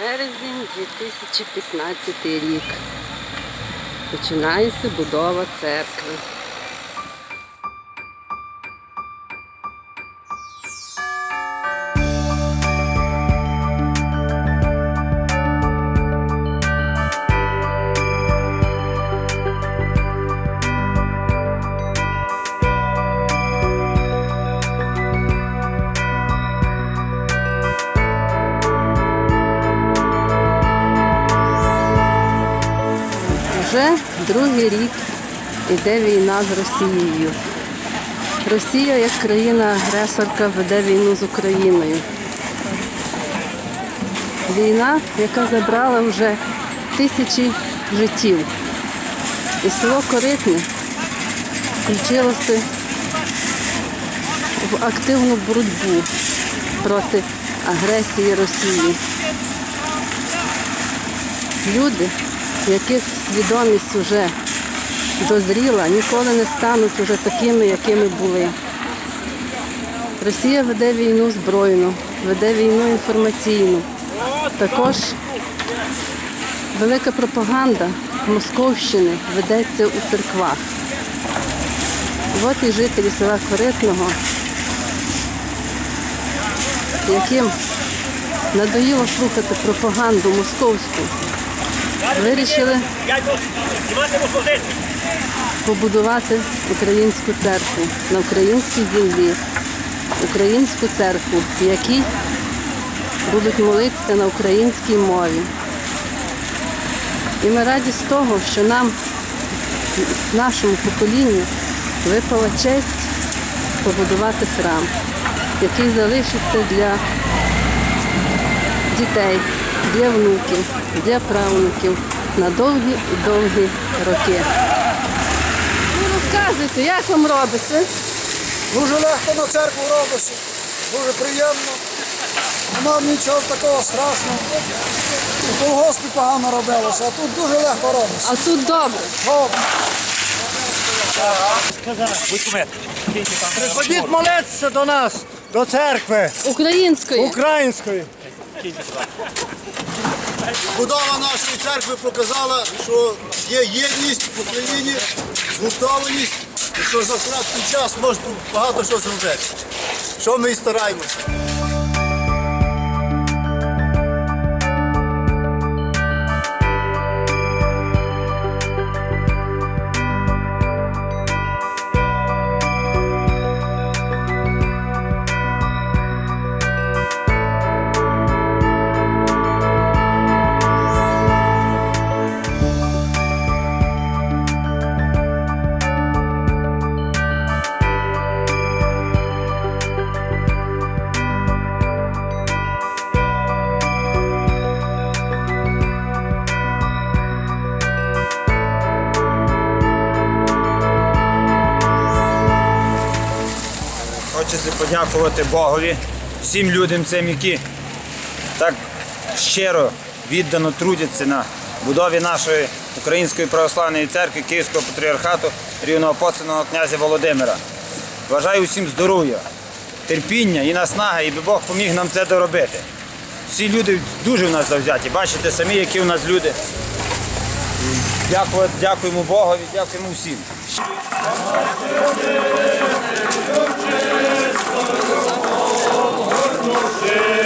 Березень 2015 рік. Починається будова церкви. Вже другий рік іде війна з Росією. Росія як країна-агресорка веде війну з Україною. Війна, яка забрала вже тисячі життів. І село Коритне включилося в активну боротьбу проти агресії Росії. Люди, яких свідомість вже дозріла, ніколи не стануть уже такими, якими були. Росія веде війну збройну, веде війну інформаційну. Також велика пропаганда Московщини ведеться у церквах. От і жителі села Коритного, яким надоїло слухати пропаганду московську, вирішили побудувати українську церкву на українській землі, українську церкву, в якій будуть молитися на українській мові. І ми раді з того, що нам, нашому поколінню, випала честь побудувати храм, який залишиться для дітей, для внуків, для правнуків на довгі і довгі роки. Ну, розказуйте, як вам робиться? Дуже легко на церкву робиться, дуже приємно. Нема нічого такого страшного. У колгоспі погано робилося, а тут дуже легко робиться. А тут добре. Добре. Приходіть молитися до нас, до церкви Українською. української. Будова нашої церкви показала, що є єдність в Україні, згуртованість, і що за краткий час можна багато що зробити. Що ми і стараємося. Хочеться подякувати Богові, всім людям цим, які так щиро, віддано трудяться на будові нашої Української православної церкви Київського патріархату рівноапостольного князя Володимира. Бажаю усім здоров'я, терпіння і наснаги, і би Бог поміг нам це доробити. Всі люди дуже в нас завзяті. Бачите самі, які у нас люди. Дякую, дякуємо Богові, дякуємо всім. Слава